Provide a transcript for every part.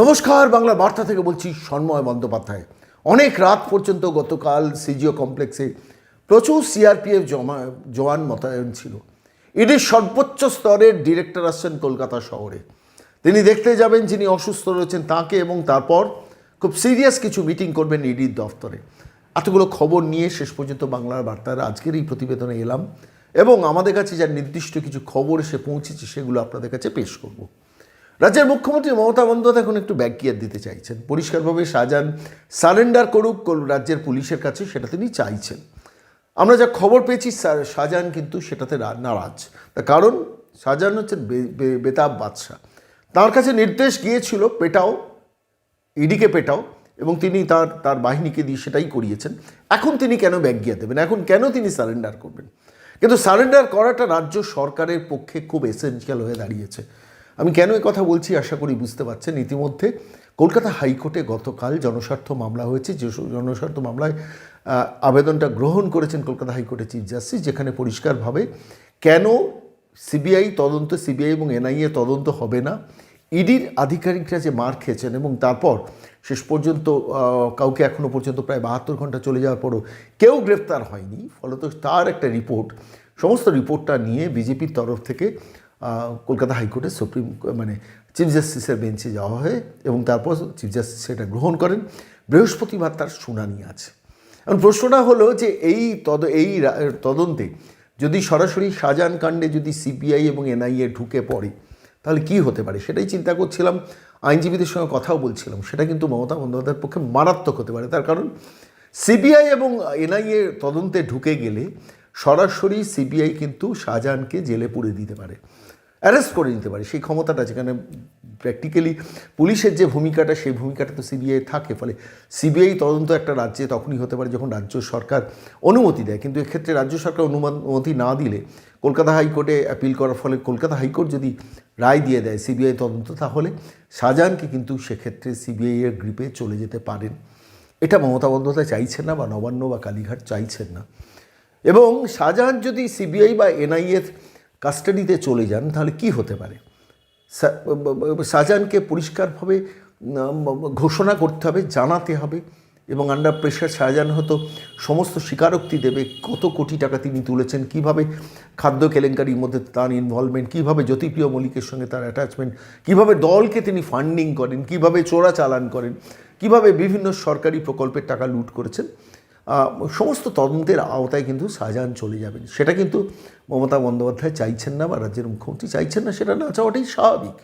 নমস্কার, বাংলা বার্তা থেকে বলছি সন্ময় বন্দ্যোপাধ্যায়। অনেক রাত পর্যন্ত গতকাল সিজিও কমপ্লেক্সে প্রচুর সিআরপিএফ জমা, জওয়ান মোতায়েন ছিল। ইডির সর্বোচ্চ স্তরের ডিরেক্টর আসছেন কলকাতা শহরে। তিনি দেখতে যাবেন যিনি অসুস্থ রয়েছেন তাকে এবং তারপর খুব সিরিয়াস কিছু মিটিং করবেন ইডির দফতরে। এতগুলো খবর নিয়ে শেষ পর্যন্ত বাংলার বার্তার আজকের এই প্রতিবেদনে এলাম এবং আমাদের কাছে যা নির্দিষ্ট কিছু খবর এসে পৌঁছেছে সেগুলো আপনাদের কাছে পেশ করব। রাজ্যের মুখ্যমন্ত্রী মমতা বন্দ্যোপাধ্যায় এখন একটু ব্যাকগিয়ার দিতে চাইছেন। পরিষ্কারভাবে শাহজাহান সারেন্ডার করুক রাজ্যের পুলিশের কাছে সেটা তিনি চাইছেন। আমরা যা খবর পেয়েছি শাহজাহান কিন্তু সেটাতে নারাজ। তার কারণ শাহজাহান হচ্ছেন বেতাব বাদশাহ। তার কাছে নির্দেশ গিয়েছিল পেটাও, ইডিকে পেটাও, এবং তিনি তার তার বাহিনীকে দিয়ে সেটাই করিয়েছেন। এখন তিনি কেন ব্যাগিয়া দেবেন? এখন কেন তিনি সারেন্ডার করবেন? কিন্তু সারেন্ডার করাটা রাজ্য সরকারের পক্ষে খুব এসেন্সিয়াল হয়ে দাঁড়িয়েছে। আমি কেন এ কথা বলছি আশা করি বুঝতে পারছেন। ইতিমধ্যে কলকাতা হাইকোর্টে গতকাল জনস্বার্থ মামলা হয়েছে। যে জনস্বার্থ মামলায় আবেদনটা গ্রহণ করেছেন কলকাতা হাইকোর্টের চিফ জাস্টিস, যেখানে পরিষ্কারভাবে কেন সিবিআই তদন্ত, সিবিআই এবং এনআইএ তদন্ত হবে না, ইডির আধিকারিকরা যে মার খেয়েছেন এবং তারপর শেষ পর্যন্ত কাউকে এখনও পর্যন্ত প্রায় বাহাত্তর ঘণ্টা চলে যাওয়ার পরও কেউ গ্রেফতার হয়নি। ফলত তার একটা রিপোর্ট, সমস্ত রিপোর্টটা নিয়ে বিজেপির তরফ থেকে কলকাতা হাইকোর্টের সুপ্রিম মানে চিফ জাস্টিসের বেঞ্চে যাওয়া হয় এবং তারপর চিফ জাস্টিস সেটা গ্রহণ করেন। বৃহস্পতিবার তার শুনানি আছে। এখন প্রশ্নটা হলো যে এই তদ, এই তদন্তে যদি সরাসরি শাহজাহান কাণ্ডে যদি সিবিআই এবং এনআইএ ঢুকে পড়ে, তাহলে কি হতে পারে? সেটাই চিন্তা করছিলাম, আইনজীবীদের সঙ্গে কথাও বলছিলাম। সেটা কিন্তু মমতা বন্দ্যোপাধ্যায়ের পক্ষে মারাত্মক হতে পারে। তার কারণ সিবিআই এবং এনআইএ তদন্তে ঢুকে গেলে সরাসরি সিবিআই কিন্তু শাহজাহানকে জেলে পুরে দিতে পারে, অ্যারেস্ট করে নিতে পারে। সেই ক্ষমতাটা যেখানে প্র্যাকটিক্যালি পুলিশের যে ভূমিকাটা, সেই ভূমিকাটা তো সিবিআই থাকে। ফলে সিবিআই তদন্ত একটা রাজ্যে তখনই হতে পারে যখন রাজ্য সরকার অনুমতি দেয়। কিন্তু এক্ষেত্রে রাজ্য সরকার অনুমতি না দিলে কলকাতা হাইকোর্টে অ্যাপিল করার ফলে কলকাতা হাইকোর্ট যদি রায় দিয়ে দেয় সিবিআই তদন্ত, তাহলে শাহজাহানকে কিন্তু সেক্ষেত্রে সিবিআই এর গ্রিপে চলে যেতে পারেন। এটা মমতা বন্দ্যোপাধ্যায় চাইছেন না বা নবান্ন বা কালীঘাট চাইছেন না। এবং শাহজাহান যদি সিবিআই বা এনআইএর কাস্টাডিতে চলে যান, তাহলে কি হতে পারে? শাহজাহানকে পরিষ্কারভাবে ঘোষণা করতে হবে, জানাতে হবে, এবং আন্ডার প্রেশার শাহজাহান হয়তো সমস্ত স্বীকারোক্তি দেবে, কত কোটি টাকা তিনি তুলেছেন, কীভাবে খাদ্য কেলেঙ্কারির মধ্যে তার ইনভলভমেন্ট কীভাবে জ্যোতিপ্রিয় মল্লিকের সঙ্গে তার অ্যাটাচমেন্ট কীভাবে দলকে তিনি ফান্ডিং করেন, কীভাবে চোরাচালান করেন, কীভাবে বিভিন্ন সরকারি প্রকল্পের টাকা লুট করেছেন সমস্ত তদন্তের আওতায় কিন্তু শাহজাহান চলে যাবেন। সেটা কিন্তু মমতা বন্দ্যোপাধ্যায় চাইছেন না বা রাজ্যের মুখ্যমন্ত্রী চাইছেন না, সেটা না চাওয়াটাই স্বাভাবিক।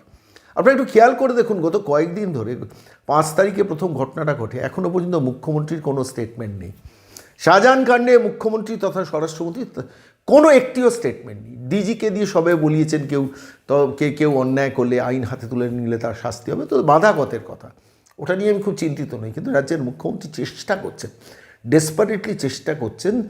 আপনারা একটু খেয়াল করে দেখুন, গত কয়েকদিন ধরে, পাঁচ তারিখে প্রথম ঘটনাটা ঘটে এখনও পর্যন্ত মুখ্যমন্ত্রীর কোনো স্টেটমেন্ট নেই। শাহজাহান কাণ্ডে মুখ্যমন্ত্রী তথা স্বরাষ্ট্রমন্ত্রী কোনো একটিও স্টেটমেন্ট নেই। ডিজিকে দিয়ে সবে বলিয়েছেন কেউ, তো কে, কেউ অন্যায় করলে আইন হাতে তুলে নিলে তার শাস্তি হবে, তো বাধা কথের কথা। ওটা নিয়ে আমি খুব চিন্তিত নই, কিন্তু রাজ্যের মুখ্যমন্ত্রী চেষ্টা করছেন। ডেসপারেটলি চেষ্টা করছেন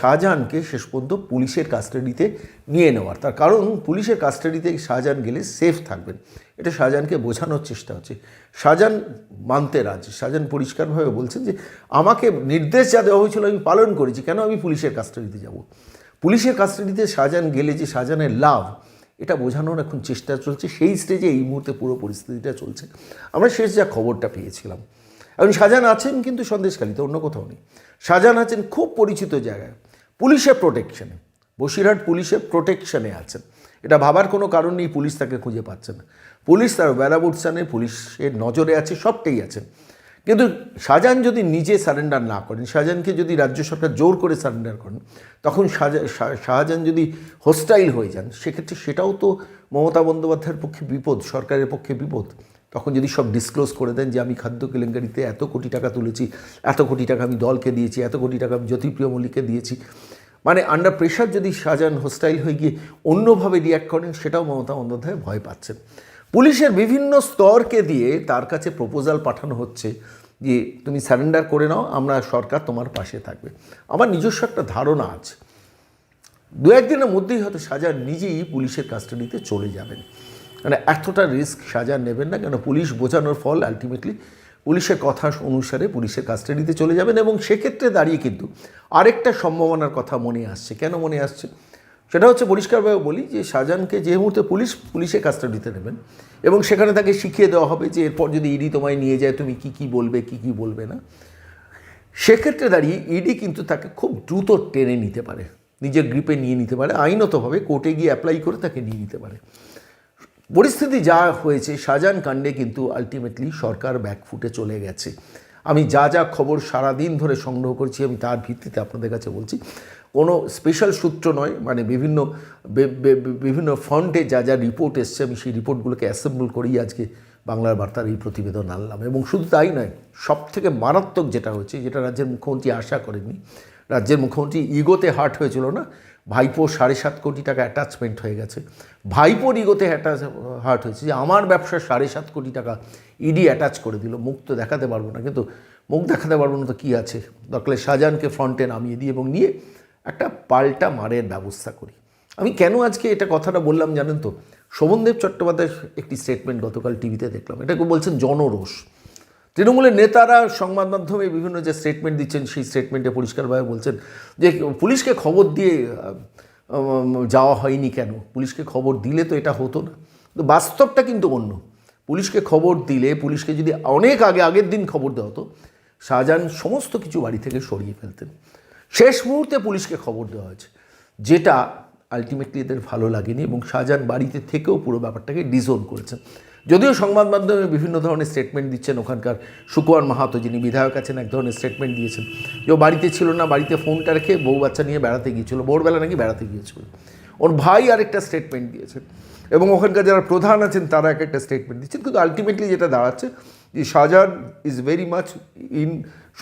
শাহজাহানকে শেষ পর্যন্ত পুলিশের কাস্টাডিতে নিয়ে নেওয়ার। তার কারণ, পুলিশের কাস্টাডিতে শাহজাহান গেলে সেফ থাকবেন। এটা শাহজাহানকে বোঝানোর চেষ্টা হচ্ছে। শাহজাহান মানতে রাজি। শাহজাহান পরিষ্কারভাবে বলছেন যে, আমাকে নির্দেশ যা দেওয়া হয়েছিল আমি পালন করেছি। কেন আমি পুলিশের কাস্টাডিতে যাব? পুলিশের কাস্টাডিতে শাহজাহান গেলে যে শাহজাহানের লাভ, এটা বোঝানোর এখন চেষ্টা চলছে। সেই স্টেজে এই মুহূর্তে পুরো পরিস্থিতিটা চলছে। আমরা শেষ যা খবরটা পেয়েছিলাম। এখন শাহজাহান আছেন কিন্তু সন্দেশখালিতে, অন্য কোথাও নেই। শাহজাহান আছেন খুব পরিচিত জায়গায়, পুলিশের প্রোটেকশনে বসিরহাট পুলিশের প্রোটেকশনে আছেন। এটা ভাবার কোনো কারণ নেই, পুলিশ তাকে খুঁজে পাচ্ছে না। পুলিশ তার বেড়াবুটসানে পুলিশের নজরে আছে, সবটাই আছেন কিন্তু শাহজাহান যদি নিজে সারেন্ডার না করেন, শাহজাহানকে যদি রাজ্য সরকার জোর করে সারেন্ডার করেন, তখন শাহজা- শাহজাহান যদি হোস্টাইল হয়ে যান, সেক্ষেত্রে সেটাও তো মমতা বন্দ্যোপাধ্যায়ের পক্ষে বিপদ, সরকারের পক্ষে বিপদ। তখন যদি সব ডিসক্লোজ করে দেন যে আমি খাদ্য কেলেঙ্কারিতে এত কোটি টাকা তুলেছি, এত কোটি টাকা আমি দলকে দিয়েছি, এত কোটি টাকা আমি জ্যোতিপ্রিয় মল্লিককে দিয়েছি মানে আন্ডার প্রেশার যদি শাহজাহান হোস্টাইল হয়ে গিয়ে অন্যভাবে রিয়াক্ট করেন, সেটাও মমতা বন্দ্যোপাধ্যায় ভয় পাচ্ছেন। পুলিশের বিভিন্ন স্তরকে দিয়ে তার কাছে প্রপোজাল পাঠানো হচ্ছে যে, তুমি সারেন্ডার করে নাও, আমরা সরকার তোমার পাশে থাকবে। আমার নিজস্ব একটা ধারণা আছে। দু একদিনের মধ্যেই হয়তো শাহজাহান নিজেই পুলিশের কাস্টাডিতে চলে যাবেন। মানে এতটা রিস্ক শাহজাহান নেবেন না কেন? পুলিশ বোঝানোর ফল আলটিমেটলি পুলিশের কথা অনুসারে পুলিশের কাস্টাডিতে চলে যাবেন এবং সেক্ষেত্রে দাঁড়িয়ে কিন্তু আরেকটা সম্ভাবনার কথা মনে আসছে। কেন মনে আসছে? সেটা হচ্ছে পরিষ্কারভাবে বলি যে শাহজাহানকে যে মুহূর্তে পুলিশ পুলিশের কাস্টাডিতে নেবেন এবং সেখানে তাকে শিখিয়ে দেওয়া হবে যে এরপর যদি ইডি তোমায় নিয়ে যায়, তুমি কি কি বলবে, কি কি বলবে না? সেক্ষেত্রে দাঁড়িয়ে ইডি কিন্তু তাকে খুব দ্রুত টেনে নিতে পারে। নিজের গ্রিপে নিয়ে নিতে পারে। আইনতভাবে কোর্টে গিয়ে অ্যাপ্লাই করে তাকে নিয়ে নিতে পারে। পরিস্থিতি যা হয়েছে, শাহজাহান কাণ্ডে কিন্তু আলটিমেটলি সরকার ব্যাকফুটে চলে গেছে। আমি যা যা খবর সারাদিন ধরে সংগ্রহ করছি, আমি তার ভিত্তিতে আপনাদের কাছে বলছি, কোনো স্পেশাল সূত্র নয় মানে বিভিন্ন বিভিন্ন ফ্রন্টে যা যা রিপোর্ট এসছে, আমি সেই রিপোর্টগুলোকে অ্যাসেম্বল করেই আজকে বাংলার বার্তার এই প্রতিবেদন আনলাম। এবং শুধু তাই নয় সব থেকে মারাত্মক যেটা হচ্ছে যেটা রাজ্যের মুখ্যমন্ত্রী আশা করেননি, রাজ্যের মুখ্যমন্ত্রী ইগোতে হার্ট হয়েছিল না ভাইপোর সাড়ে সাত কোটি টাকা অ্যাটাচমেন্ট হয়ে গেছে। ভাইপোর ইগোতে অ্যাটাচ হার্ট হয়েছে যে আমার ব্যবসা সাড়ে সাত কোটি টাকা ইডি অ্যাটাচ করে দিল। মুখ তো দেখাতে পারব না, কিন্তু মুখ দেখাতে পারব না তো কী আছে? দরকার শাহজাহানকে ফ্রন্টে নামিয়ে দিই এবং নিয়ে একটা পাল্টা মারের ব্যবস্থা করি। আমি কেন আজকে এটা কথাটা বললাম জানেন তো? শোভনদেব চট্টোপাধ্যায়ের একটি স্টেটমেন্ট গতকাল টিভিতে দেখলাম। এটাকে বলছেন জনরোষ। তৃণমূলের নেতারা সংবাদ মাধ্যমে বিভিন্ন যে স্টেটমেন্ট দিচ্ছেন, সেই স্টেটমেন্টে পরিষ্কারভাবে বলছেন যে, পুলিশকে খবর দিয়ে যাওয়া হয়নি কেন? পুলিশকে খবর দিলে তো এটা হতো না। কিন্তু বাস্তবটা কিন্তু অন্য। পুলিশকে খবর দিলে, পুলিশকে যদি অনেক আগে, আগের দিন খবর দেওয়া হতো, শাহজাহান সমস্ত কিছু বাড়ি থেকে সরিয়ে ফেলতেন। শেষ মুহূর্তে পুলিশকে খবর দেওয়া হয়েছে, যেটা আলটিমেটলি এদের ভালো লাগেনি এবং শাহজাহান বাড়িতে থেকেও পুরো ব্যাপারটাকে ডিজোন করেছেন যদিও সংবাদ মাধ্যমে বিভিন্ন ধরনের স্টেটমেন্ট দিচ্ছেন, ওখানকার সুকুয়ার মাহাতো যিনি বিধায়ক আছেন, এক ধরনের স্টেটমেন্ট দিয়েছেন যে বাড়িতে ছিল না, বাড়িতে ফোনটা রেখে বউ বাচ্চা নিয়ে বেড়াতে গিয়েছিল, ভোরবেলা নাকি বেড়াতে গিয়েছিল। ওর ভাই আরেকটা স্টেটমেন্ট দিয়েছেন এবং ওখানকার যারা প্রধান আছেন, তারা এক একটা স্টেটমেন্ট দিচ্ছেন। কিন্তু আলটিমেটলি যেটা দাঁড়াচ্ছে যে Shahjahan is very much in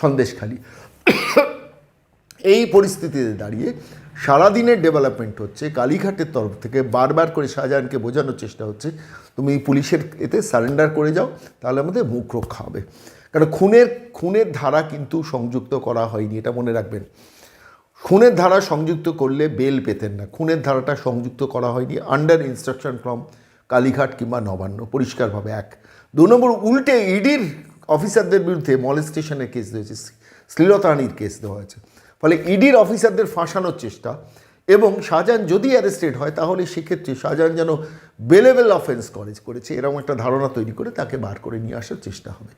Sandeshkhali. এই পরিস্থিতিতে দাঁড়িয়ে সারাদিনের ডেভেলপমেন্ট হচ্ছে। কালীঘাটের তরফ থেকে বারবার করে শাহজাহানকে বোঝানোর চেষ্টা হচ্ছে, তুমি পুলিশের এতে সারেন্ডার করে যাও, তাহলে আমাদের মুখ রক্ষা হবে। কারণ খুনের খুনের ধারা কিন্তু সংযুক্ত করা হয়নি, এটা মনে রাখবেন। খুনের ধারা সংযুক্ত করলে বেল পেতেন না। খুনের ধারাটা সংযুক্ত করা হয়নি আন্ডার ইনস্ট্রাকশন ফ্রম কালীঘাট কিংবা নবান্ন, পরিষ্কারভাবে এক। দু নম্বর, উল্টে ইডির অফিসারদের বিরুদ্ধে মলেস্টেশনের কেস দিয়েছে শ্লীলতাহানির কেস দেওয়া হয়েছে। ফলে ইডির অফিসারদের ফাঁসানোর চেষ্টা এবং শাহজাহান যদি অ্যারেস্টেড হয়, তাহলে সেক্ষেত্রে শাহজাহান যেন বেলেবেল অফেন্স কলেজ করেছে, এরকম একটা ধারণা তৈরি করে তাকে বার করে নিয়ে আসার চেষ্টা হবে।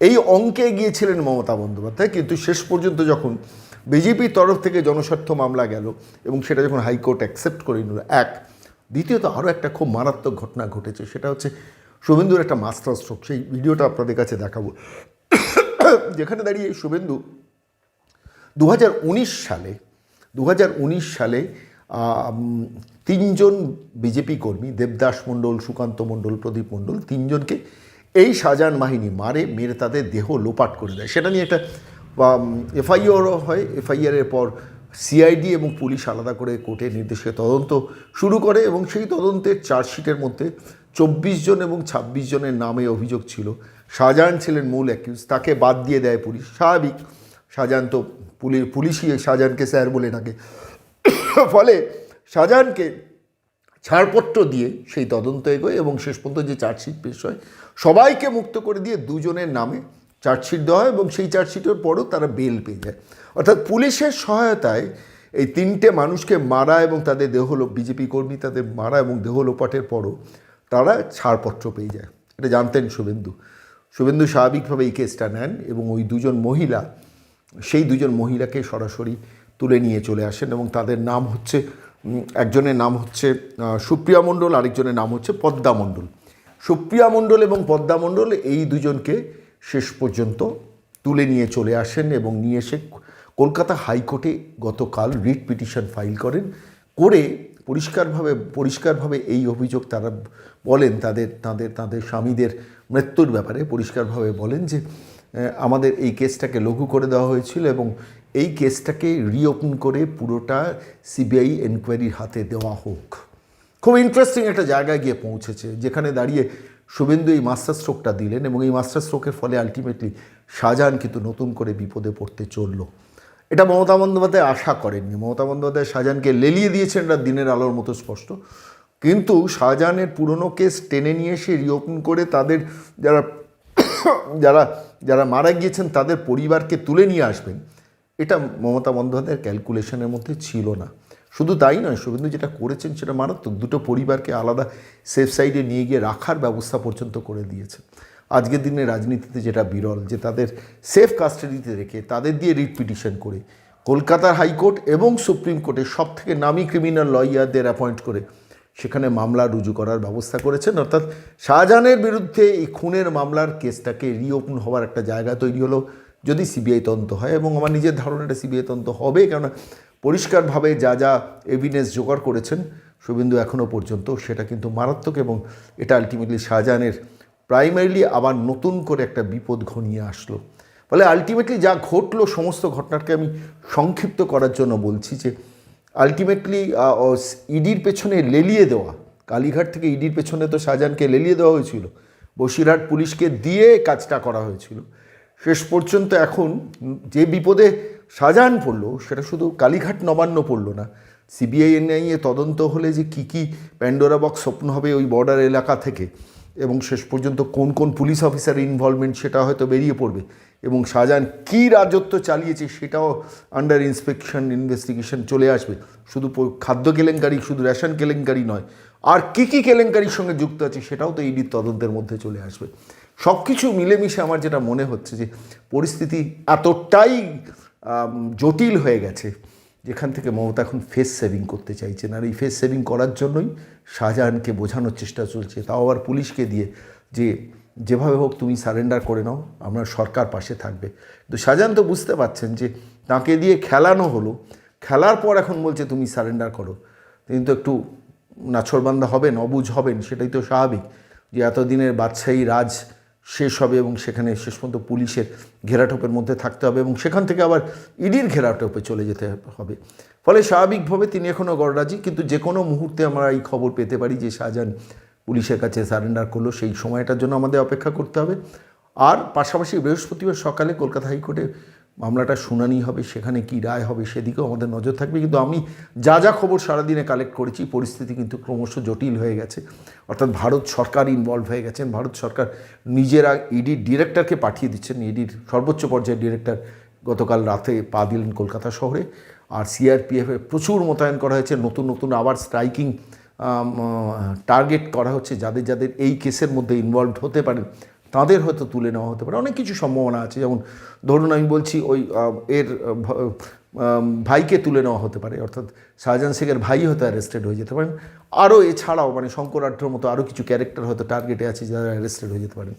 এই অঙ্কে গিয়েছিলেন মমতা বন্দ্যোপাধ্যায়, কিন্তু শেষ পর্যন্ত যখন বিজেপির তরফ থেকে জনস্বার্থ মামলা গেল এবং সেটা যখন হাইকোর্ট অ্যাকসেপ্ট করে নিল, এক, দ্বিতীয়ত আরও একটা খুব মারাত্মক ঘটনা ঘটেছে, সেটা হচ্ছে শুভেন্দুর একটা মাস্টার স্ট্রোক সেই ভিডিওটা আপনাদের কাছে দেখাবো। যেখানে দাঁড়িয়ে শুভেন্দু দু হাজার উনিশ সালে দু হাজার উনিশ সালে তিনজন বিজেপি কর্মী, দেবদাস মণ্ডল, সুকান্ত মণ্ডল, প্রদীপ মণ্ডল, তিনজনকে এই শাহজাহান বাহিনী মারে, মেরে তাদের দেহ লোপাট করে দেয়। সেটা নিয়ে একটা এফআইআরও হয়। এফআইআরের পর সিআইডি এবং পুলিশ আলাদা করে কোর্টের নির্দেশে তদন্ত শুরু করে এবং সেই তদন্তের চার্জশিটের মধ্যে চব্বিশ জন এবং ছাব্বিশ জনের নামে অভিযোগ ছিল। শাহজাহান ছিলেন মূল অ্যাকিউজ তাকে বাদ দিয়ে দেয় পুলিশ। স্বাভাবিক। শাহজাহান তো পুলিশ পুলিশই শাহজাহানকে স্যার বলে ডাকে। ফলে শাহজাহানকে ছাড়পত্র দিয়ে সেই তদন্ত এগোয় এবং শেষ পর্যন্ত যে চার্জশিট পেশ হয়, সবাইকে মুক্ত করে দিয়ে দুজনের নামে চার্জশিট দেওয়া হয় এবং সেই চার্জশিটের পরও তারা বেল পেয়ে যায়। অর্থাৎ পুলিশের সহায়তায় এই তিনটে মানুষকে মারা এবং তাদের দেহলোপ বিজেপি কর্মী তাদের মারা এবং দেহলোপাটের পরও তারা ছাড়পত্র পেয়ে যায়। এটা জানতেন শুভেন্দু। শুভেন্দু স্বাভাবিকভাবে এই কেসটা নেন এবং ওই দুজন মহিলা সেই দুজন মহিলাকে সরাসরি তুলে নিয়ে চলে আসেন এবং তাদের নাম হচ্ছে একজনের নাম হচ্ছে সুপ্রিয়া মণ্ডল, আরেকজনের নাম হচ্ছে পদ্মা মণ্ডল। সুপ্রিয়া মণ্ডল এবং পদ্মা মণ্ডল এই দুজনকে শেষ পর্যন্ত তুলে নিয়ে চলে আসেন এবং নিয়ে এসে কলকাতা হাইকোর্টে গতকাল রিট পিটিশন ফাইল করেন, করে পরিষ্কারভাবে পরিষ্কারভাবে এই অভিযোগ তারা বলেন, তাদের তাদের তাদের স্বামীদের মৃত্যুর ব্যাপারে পরিষ্কারভাবে বলেন যে আমাদের এই কেসটাকে লঘু করে দেওয়া হয়েছিল এবং এই কেসটাকে রিওপেন করে পুরোটা সিবিআই এনকোয়ারির হাতে দেওয়া হোক। খুব ইন্টারেস্টিং একটা জায়গায় গিয়ে পৌঁছেছে, যেখানে দাঁড়িয়ে শুভেন্দু এই মাস্টার স্ট্রোকটা দিলেন এবং এই মাস্টার স্ট্রোকের ফলে আলটিমেটলি শাহজাহান কিন্তু নতুন করে বিপদে পড়তে চলল। এটা মমতা বন্দ্যোপাধ্যায় আশা করেননি। মমতা বন্দ্যোপাধ্যায় শাহজাহানকে লেলিয়ে দিয়েছেন, এটা দিনের আলোর মতো স্পষ্ট। কিন্তু শাহজাহানের পুরনো কেস টেনে নিয়ে এসে রিওপেন করে তাদের যারা যারা যারা মারা গিয়েছেন, তাদের পরিবারকে তুলে নিয়ে আসবেন। এটা মমতা বন্দ্যোপাধ্যায়ের ক্যালকুলেশনের মধ্যে ছিল না। শুধু তাই নয়, শুভেন্দু যেটা করেছেন সেটা মারাত্মক। দুটো পরিবারকে আলাদা সেফ সাইডে নিয়ে গিয়ে রাখার ব্যবস্থা পর্যন্ত করে দিয়েছে। আজকের দিনে রাজনীতিতে যেটা বিরল, যে তাদের সেফ কাস্টাডিতে রেখে তাদের দিয়ে রিট পিটিশন করে, কলকাতার হাইকোর্ট এবং সুপ্রিম কোর্টের সব থেকে নামি ক্রিমিনাল লয়ারদের অ্যাপয়েন্ট করে সেখানে মামলা রুজু করার ব্যবস্থা করেছেন। অর্থাৎ শাহজাহানের বিরুদ্ধে এই খুনের মামলার কেসটাকে রিওপেন হওয়ার একটা জায়গা তৈরি হলো যদি সিবিআই তদন্ত হয় এবং আমার নিজের ধারণাটা সিবিআই তদন্ত হবে, কেননা পরিষ্কারভাবে যা যা এভিডেন্স জোগাড় করেছেন শুভেন্দু এখনও পর্যন্ত সেটা কিন্তু মারাত্মক এবং এটা আলটিমেটলি শাহজাহানের প্রাইমারিলি আবার নতুন করে একটা বিপদ ঘনিয়ে আসলো। ফলে আলটিমেটলি যা ঘটলো, সমস্ত ঘটনাকে আমি সংক্ষিপ্ত করার জন্য বলছি যে আলটিমেটলি ইডির পেছনে লেলিয়ে দেওয়া, কালীঘাট থেকে ইডির পেছনে তো শাহজাহানকে লেলিয়ে দেওয়া হয়েছিল। বসিরহাট পুলিশকে দিয়ে কাজটা করা হয়েছিল। শেষ পর্যন্ত এখন যে বিপদে শাহজাহান পড়ল, সেটা শুধু কালীঘাট নবান্ন পড়ল না, সিবিআই, এনআইএ তদন্ত হলে যে কী কী প্যান্ডোরা বক্স স্বপ্ন হবে ওই বর্ডার এলাকা থেকে এবং শেষ পর্যন্ত কোন কোন পুলিশ অফিসার ইনভলভমেন্ট সেটা হয়তো বেরিয়ে পড়বে এবং শাহজাহান কী রাজত্ব চালিয়েছে সেটাও আন্ডার ইন্সপেকশন ইনভেস্টিগেশন চলে আসবে। শুধু খাদ্য কেলেঙ্কারি, শুধু রেশন কেলেঙ্কারি নয়, আর কী কী কেলেঙ্কারির সঙ্গে যুক্ত আছে সেটাও তো ইডির তদন্তের মধ্যে চলে আসবে। সব কিছু মিলেমিশে আমার যেটা মনে হচ্ছে যে, পরিস্থিতি এতটাই জটিল হয়ে গেছে, যেখান থেকে মমতা এখন ফেস সেভিং করতে চাইছেন। আর এই ফেস সেভিং করার জন্যই শাহজাহানকে বোঝানোর চেষ্টা চলছে। তাও আবার পুলিশকে দিয়ে যে যেভাবে হোক তুমি সারেন্ডার করে নাও, আমরা সরকার পাশে থাকবে। তো শাহজাহান তো বুঝতে পারছেন যে তাকে দিয়ে খেলানো হলো, খেলার পর এখন বলছে তুমি সারেন্ডার করো। তিনি তো একটু নাছরবান্দা হবেন, অবুঝ হবেন, সেটাই তো স্বাভাবিক যে এতদিনের বাদশাহী রাজ শেষ হবে এবং সেখানে শেষ পর্যন্ত পুলিশের ঘেরাটোপের মধ্যে থাকতে হবে এবং সেখান থেকে আবার ইডির ঘেরাটোপে চলে যেতে হবে। ফলে স্বাভাবিকভাবে তিনি এখনও গড়রাজি, কিন্তু যে কোনো মুহূর্তে আমরা এই খবর পেতে পারি যে শাহজাহান পুলিশের কাছে সারেন্ডার করল, সেই সময়টার জন্য আমাদের অপেক্ষা করতে হবে। আর পাশাপাশি বৃহস্পতিবার সকালে কলকাতা হাইকোর্টে মামলাটা শুনানি হবে, সেখানে কি রায় হবে সেদিকেও আমাদের নজর থাকবে। কিন্তু আমি যা যা খবর সারাদিনে কালেক্ট করেছি, পরিস্থিতি কিন্তু ক্রমশ জটিল হয়ে গেছে। অর্থাৎ ভারত সরকার ইনভলভ হয়ে গেছেন, ভারত সরকার নিজেরা ইডির ডিরেক্টরকে পাঠিয়ে দিচ্ছেন। ইডির সর্বোচ্চ পর্যায়ের ডিরেক্টর গতকাল রাতে পা দিলেন কলকাতা শহরে। আর সিআরপিএফে প্রচুর মোতায়েন করা হয়েছে, নতুন নতুন আবার স্ট্রাইকিং টার্গেট করা হচ্ছে যাদের যাদের এই কেসের মধ্যে ইনভলভড হতে পারে, তাদের হয়তো তুলে নেওয়া হতে পারে। অনেক কিছু সম্ভাবনা আছে। যেমন ধরুন আমি বলছি ওই এর ভাইকে তুলে নেওয়া হতে পারে। অর্থাৎ শাহজাহান শেখের ভাই হয়তো অ্যারেস্টেড হয়ে যেতে পারেন। আরও এছাড়াও মানে শঙ্কর আড্ডর মতো আরও কিছু ক্যারেক্টার হয়তো টার্গেটে আছে যারা অ্যারেস্টেড হয়ে যেতে পারেন।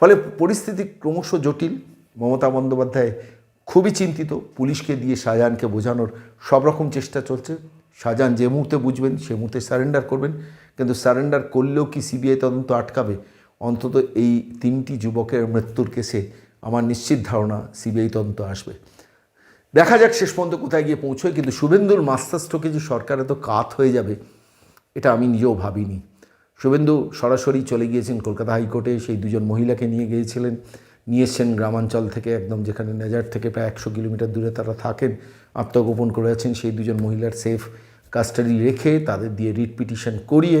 ফলে পরিস্থিতি ক্রমশ জটিল। মমতা বন্দ্যোপাধ্যায় খুবই চিন্তিত। পুলিশকে দিয়ে শাহজাহানকে বোঝানোর সব রকম চেষ্টা চলছে। শাহজাহান যে মুহূর্তে বুঝবেন, সে মুহূর্তে সারেন্ডার করবেন। কিন্তু সারেন্ডার করলেও কি সিবিআই তদন্ত আটকাবে? অন্তত এই তিনটি যুবকের মৃত্যুর কেসে আমার নিশ্চিত ধারণা সিবিআই তদন্ত আসবে। দেখা যাক শেষ পর্যন্ত কোথায় গিয়ে পৌঁছয়, কিন্তু শুভেন্দুর মাস্টারস্ট্রোকে যে সরকার এত কাত হয়ে যাবে, এটা আমি নিজেও ভাবিনি। শুভেন্দু সরাসরি চলে গিয়েছেন কলকাতা হাইকোর্টে, সেই দুজন মহিলাকে নিয়ে গিয়েছিলেন। নিয়ে এসছেন গ্রামাঞ্চল থেকে একদম যেখানে নেজার থেকে প্রায় একশো কিলোমিটার দূরে তারা থাকেন, আত্মগোপন করে আছেন, সেই দুজন মহিলার সেফ কাস্টাডি রেখে তাদের দিয়ে রিট পিটিশন করিয়ে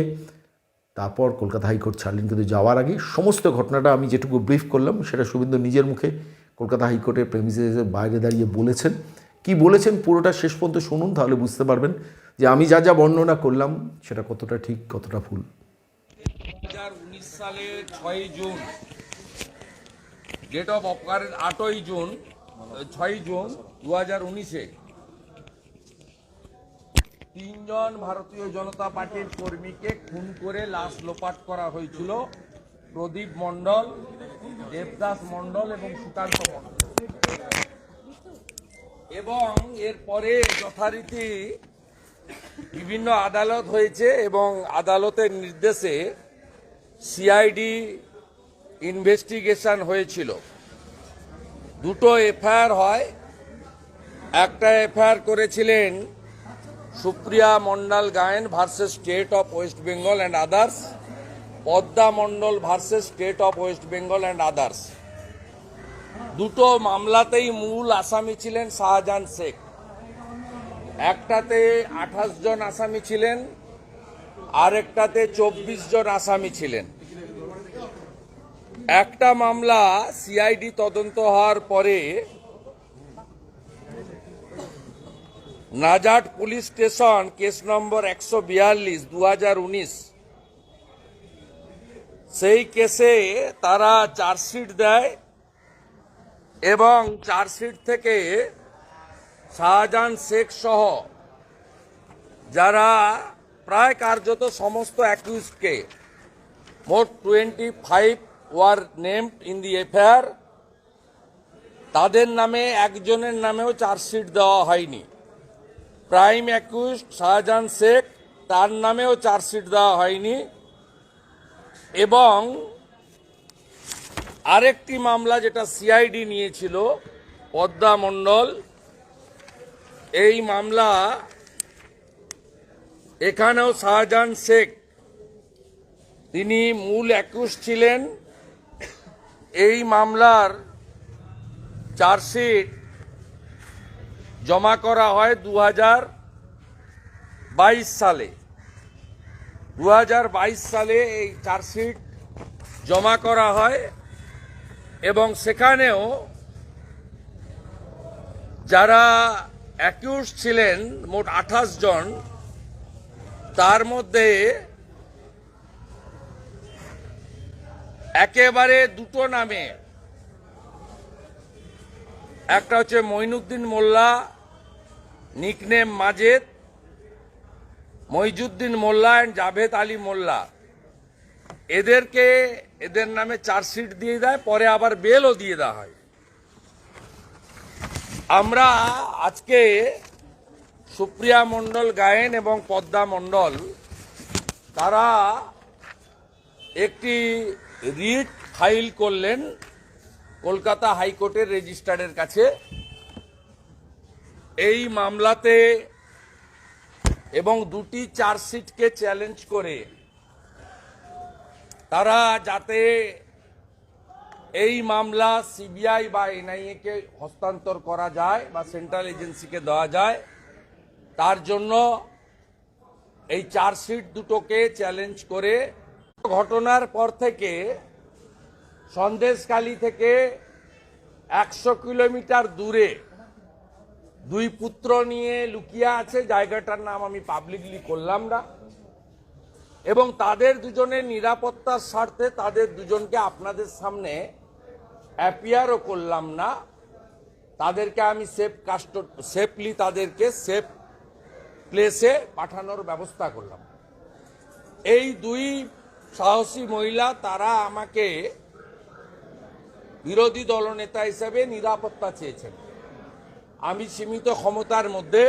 তারপর কলকাতা হাইকোর্ট ছাড়লেন। কিন্তু যাওয়ার আগে সমস্ত ঘটনাটা আমি যেটুকু ব্রিফ করলাম, সেটা শুভেন্দু নিজের মুখে কলকাতা হাইকোর্টের প্রেমিসেসের বাইরে দাঁড়িয়ে বলেছেন। কি বলেছেন পুরোটা শেষ পর্যন্ত শুনুন, তাহলে বুঝতে পারবেন যে আমি যা যা বর্ণনা করলাম, সেটা কতটা ঠিক, কতটা ভুল। উনিশ সালের ছয়ই জুন ডেট অফ অকারেন্স আটই জুন, ছয়ই জুন দু হাজার উনিশে। তিনজন ভারতীয় জনতা পার্টির কর্মীকে খুন করে লাশ লোপাট করা হয়েছিল। প্রদীপ মণ্ডল, দেবদাস মণ্ডল এবং সুকান্ত মণ্ডল। এবং এরপরে যথারীতি বিভিন্ন আদালত হয়েছে এবং আদালতের নির্দেশে সিআইডি ইনভেস্টিগেশন হয়েছিল। দুটো এফআইআর হয়। একটা এফআইআর করেছিলেন Supriya Mondal Gayen versus state of West Bengal and others Padma Mondal versus state of West Bengal and others দুটো মামলাতেই মূল আসামি ছিলেন শাহজাহান শেখ। একটাতে আঠাশ জন আসামি ছিলেন, আরেকটাতে চব্বিশ জন আসামি ছিলেন। একটা মামলা সিআইডি তদন্ত হওয়ার পরে Nazat police station case number একশো বিয়াল্লিশ দু সেই কেসে তারা চার্জশিট দেয় এবং চার্জশিট থেকে শাহজাহান শেখ সহ যারা প্রায় কার্যত সমস্ত অ্যাকিউজকে মোট twenty five were named in the FIR তাদের নামে, একজনের নামেও চার্জশিট দেওয়া হয়নি। প্রাইম অ্যাকিউজ শাহজাহান শেখ, তার নামেও চার্জশিট দেওয়া হয়নি। এবং আরেকটি মামলা যেটা সিআইডি নিয়েছিল, পদ্মা মণ্ডল, এই মামলা এখানেও শাহজাহান শেখ, তিনি মূল অ্যাকিউজ ছিলেন। এই মামলার চার্জশিট জমা করা হয় দু বাইশ সালে। দু বাইশ সালে এই চার্জশিট জমা করা হয় এবং সেখানেও যারা অ্যাকিউজ ছিলেন, মোট আঠাশ জন, তার মধ্যে একেবারে দুটো নামে। একটা হচ্ছে মইনুদ্দিন মোল্লা, নিকনেম মাজেদ মইজুদ্দিন মোল্লা অ্যান্ড জাভেদ আলী মোল্লা। এদেরকে, এদের নামে চার্জশিট দিয়ে দেয়, পরে আবার বেলও দিয়ে দেওয়া হয়। আমরা আজকে সুপ্রিয়া মণ্ডল গায়েন এবং পদ্মা মণ্ডল, তারা একটি রিট ফাইল করলেন কলকাতা হাইকোর্টের রেজিস্ট্রারের কাছে। এই মামলাতে এবং দুটি চার্জশিটকে চ্যালেঞ্জ করে তারা যাতে এই মামলা সিবিআই বা এনআইএ কে হস্তান্তর করা যায় বা সেন্ট্রাল এজেন্সিকে দেওয়া যায়, তার জন্য এই চার্জশিট দুটোকে চ্যালেঞ্জ করে ঘটনার পর থেকে সন্দেশখালী থেকে একশো কিলোমিটার দূরে দুই পুত্র নিয়ে লুকিয়ে আছে, জায়গাটার নাম আমি পাবলিকলি করলাম না। এবং তাদের দুজনের নিরাপত্তার স্বার্থে তাদের দুজনকে আপনাদের সামনে অ্যাপিয়ারও করলাম না। তাদেরকে আমি সেফ কাস্ট সেফলি তাদেরকে সেফ প্লেসে পাঠানোর ব্যবস্থা করলাম। এই দুই সাহসী মহিলা, তারা আমাকে বিরোধী দলনেতা হিসেবে নিরাপত্তা চেয়েছেন। আমি সীমিত ক্ষমতার মধ্যে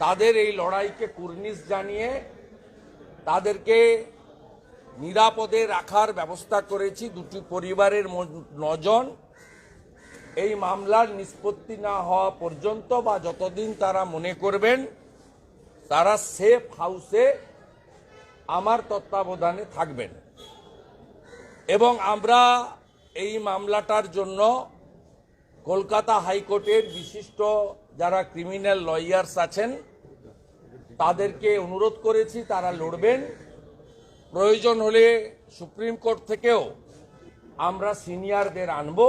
তাদের এই লড়াইকে কুর্নিশ জানিয়ে তাদেরকে নিরাপদে রাখার ব্যবস্থা করেছি। দুটি পরিবারের নজন। এই মামলার নিষ্পত্তি না হওয়া পর্যন্ত বা যতদিন তারা মনে করবেন, তারা সেফ হাউসে আমার তত্ত্বাবধানে থাকবেন। এবং আমরা এই মামলাটার জন্য কলকাতা হাইকোর্টের বিশিষ্ট যারা ক্রিমিনাল লয়ার্স আছেন, তাদেরকে অনুরোধ করেছি তারা লড়বেন। প্রয়োজন হলে সুপ্রিম কোর্ট থেকেও আমরা সিনিয়রদের আনব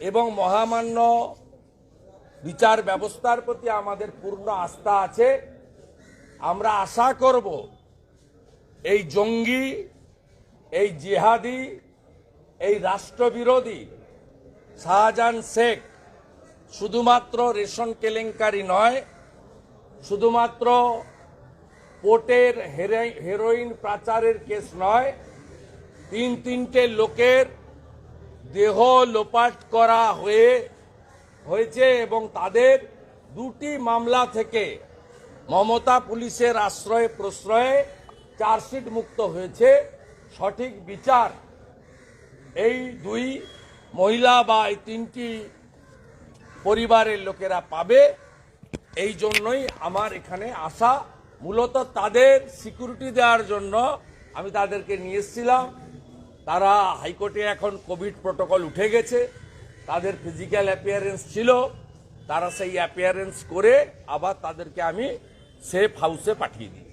এবং মহামান্য বিচার ব্যবস্থার প্রতি আমাদের পূর্ণ আস্থা আছে। আমরা আশা করব এই জঙ্গি, এই জিহাদি, এই রাষ্ট্রবিরোধী, শাহজাহান শেখ শুধুমাত্র রেশন কেলেঙ্কারি নয়, শুধুমাত্র পোর্টের হেরোইন পাচারের কেস নয়, তিন তিনটে লোকের দেহ লোপাট করা হয়ে, হয়েছে এবং তাদের দুটি মামলা থেকে মমতা পুলিশের আশ্রয়ে প্রশ্রয়ে চার্জশিট মুক্ত হয়েছে। সঠিক বিচার এই দুই মহিলা বা এই তিনটি পরিবারের লোকেরা পাবে। এই জন্যই আমার এখানে আসা। মূলত তাদের সিকিউরিটি দেওয়ার জন্য আমি তাদেরকে নিয়ে এসেছিলাম। তারা হাইকোর্টে এখন কোভিড প্রোটোকল উঠে গেছে। তাদের ফিজিক্যাল অ্যাপিয়ারেন্স ছিল। তারা সেই অ্যাপিয়ারেন্স করে আবার তাদেরকে আমি সেফ হাউসে পাঠিয়ে দিই।